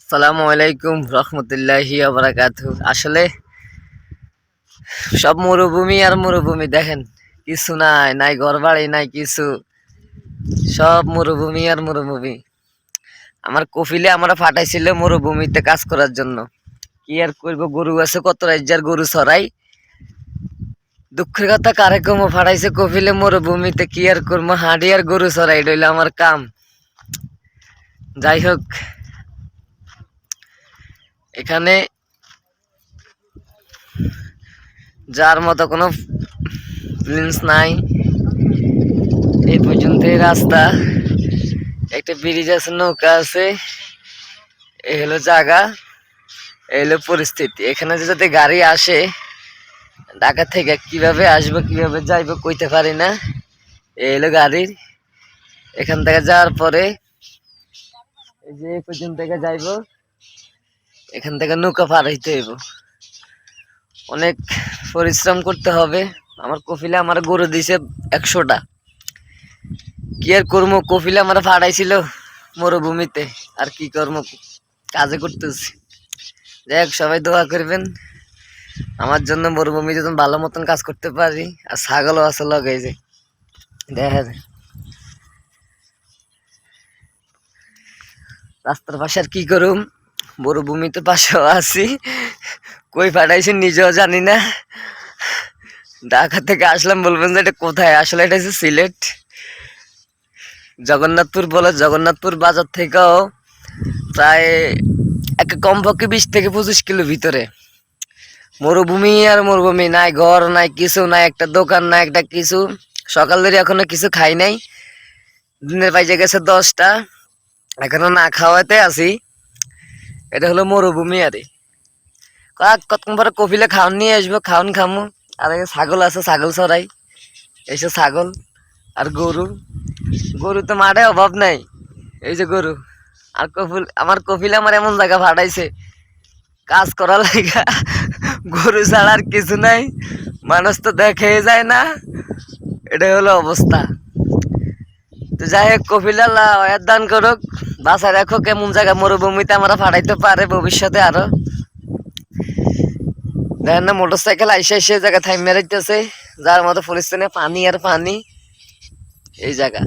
আসসালামু আলাইকুম রহমতুল্লাহি আবরাকাতু আসলে সব মরুভূমি আর মরুভূমি দেখেন, কিছু নাই নাই ঘর বাড়ি নাই কিছু। সব মরুভূমি আর মরুভূমি। আমার কফিলে আমরা ফাটাইছিল মরুভূমিতে কাজ করার জন্য। কি আর করব, গরু আছে, কত রাজ্যের গরু ছড়াই। দুঃখের কথা, কারে কমো ফাটাইছে কফিলে মরুভূমিতে, কি আর করব, হাঁড়ি আর গরু ছড়াই রইল আমার কাম। যাই হোক এখানে যার মতো কোনো প্লিন্স নাই। এই পর্যন্ত রাস্তা। একটা ব্রিজ আছে, নৌকা আছে। এই হলো জায়গা। এই হলো পরিস্থিতি। এখানে যে যাতে গাড়ি আসে, ঢাকা থেকে কীভাবে আসব, কীভাবে যাইবো কইতে পারি না। এই হলো গাড়ির। এখান থেকে যাওয়ার পরে যে পর্যন্ত যাইবো। এখান থেকে নৌকা পার হইতে হইব। অনেক পরিশ্রম করতে হবে। আমার কফিলে আমার গরু দিছে একশোটা। কি আর করব? কফিলে আমার ফাড়াইছিল মরুভূমিতে। আর কি করব? কাজে করতেছি। যাই হোক, সবাই দোয়া করবেন। আমার জন্য মরুভূমিতে তো ভালো মতন কাজ করতে পারি। আর ছাগলও আছে লগে যে। দেখা যায় রাস্তার পাশে আর কি করুম? মরুভূমিতে পাশেও আছি। কই পাঠাইছি নিজেও জানি না। ঢাকা থেকে আসলাম, বলবেন যে এটা কোথায়? আসলে এটা হচ্ছে সিলেট। জগন্নাথপুর বলে জগন্নাথপুর বাজার থেকেও প্রায় এক কমপক্ষে বিশ থেকে পঁচিশ কিলো ভিতরে। মরুভূমি আর মরুভূমি নাই, ঘর নাই, কিছু নাই, একটা দোকান নাই, একটা কিছু। সকাল ধরে এখনও কিছু খাই নাই। দিনের বাইজে গেছে দশটা। এখনও না খাওয়াতে আছি। এটা হলো মরুভূমি আরে কতক্ষণ পরে কপিলে খাওয়ান নিয়ে আসব খাওয়ান খামু। আর ছাগল আছে, ছাগল চড়াই এইসব ছাগল আর গরু গরু তো মাঠে অভাব নাই। এই যে গরু আর কপিল আমার কপিল আমার এমন জায়গা ভাড়াইছে। কাজ করা লাগা গরু ছাড়া আর কিছু নাই। মানুষ তো দেখে যায় না। এটাই হলো অবস্থা। তো যাই হোক কপিল আল্লাহ দান করুক। বাসা রাখো কেমন জায়গা মরুভূমিতে আমরা ফাটাইতে পারে ভবিষ্যতে আরও। দেখেন না মোটর সাইকেল আইসে এসে জায়গা থাই মেরাইতেছে যার মতো পরিস্থিতি পানি আর পানি। এই জায়গা।